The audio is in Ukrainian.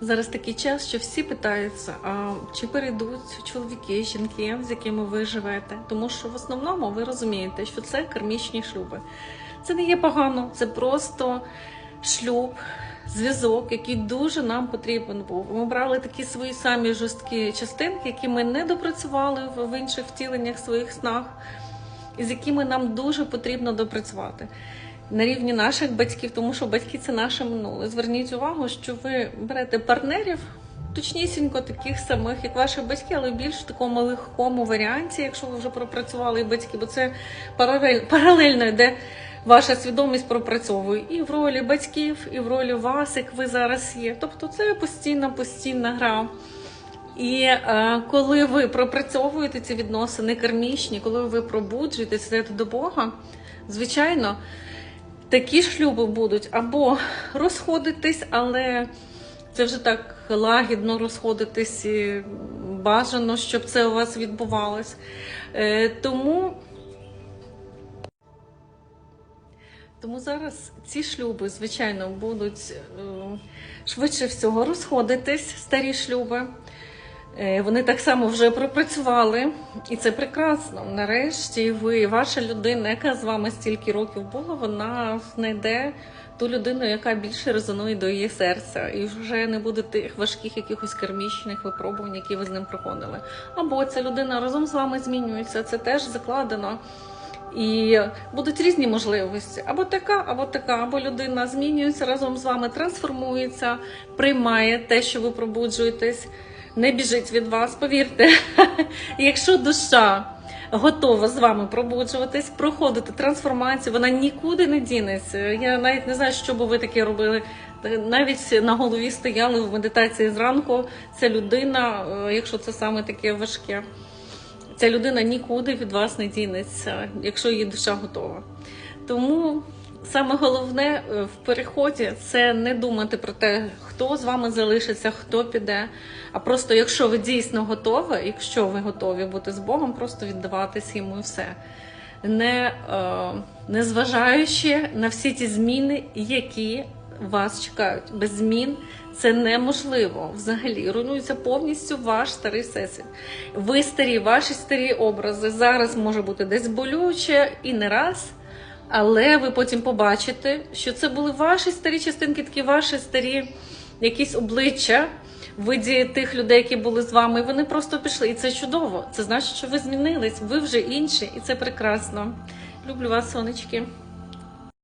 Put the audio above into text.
Зараз такий час, що всі питаються, а чи перейдуть чоловіки, жінки, з якими ви живете. Тому що в основному ви розумієте, що це кармічні шлюби. Це не є погано, це просто шлюб, зв'язок, який дуже нам потрібен був. Ми брали такі свої самі жорсткі частинки, які ми не допрацювали в інших втіленнях своїх снах, і з якими нам дуже потрібно допрацювати на рівні наших батьків, тому що батьки це наше минуле. Зверніть увагу, що ви берете партнерів. Точнісінько таких самих, як ваші батьки, але більш в такому легкому варіанті, якщо ви вже пропрацювали і батьки, бо це паралель, паралельно йде ваша свідомість пропрацьовує і в ролі батьків, і в ролі вас, як ви зараз є. Тобто це постійна, постійна гра. І е, коли ви пропрацьовуєте ці відносини кармічні, коли ви пробуджуєтесь йдете до Бога, звичайно, такі шлюби будуть або розходитись, але це вже так лагідно розходитись, і бажано, щоб це у вас відбувалось. Е, тому. Тому зараз ці шлюби, звичайно, будуть е, швидше всього розходитись, старі шлюби. Е, Вони так само вже пропрацювали, і це прекрасно. Нарешті ви, ваша людина, яка з вами стільки років була, вона знайде ту людину, яка більше резонує до її серця, і вже не буде тих важких якихось кармічних випробувань, які ви з ним проходили. Або ця людина разом з вами змінюється, це теж закладено. І будуть різні можливості. Або така, або така, або людина змінюється разом з вами, трансформується, приймає те, що ви пробуджуєтесь, не біжить від вас. Повірте, якщо душа готова з вами пробуджуватись, проходити трансформацію, вона нікуди не дінеться. Я навіть не знаю, що би ви таке робили. Навіть на голові стояли в медитації зранку. Ця людина, е, якщо це саме таке важке ця людина нікуди від вас не дінеться, якщо її душа готова. Тому саме головне е, в переході це не думати про те, хто з вами залишиться, хто піде. А просто, якщо ви дійсно готові, якщо ви готові бути з Богом, просто віддаватись йому і все. Не, е, не зважаючи на всі ті зміни, які вас чекають. Без змін це неможливо. Взагалі руйнується повністю ваш старий всесвіт. Ви старі, ваші старі образи. Зараз може бути десь болюче і не раз. Але ви потім побачите, що це були ваші старі частинки, такі ваші старі якісь обличчя в виді тих людей, які були з вами. І вони просто пішли. І це чудово. Це значить, що ви змінились, ви вже інші, і це прекрасно. Люблю вас, сонечки.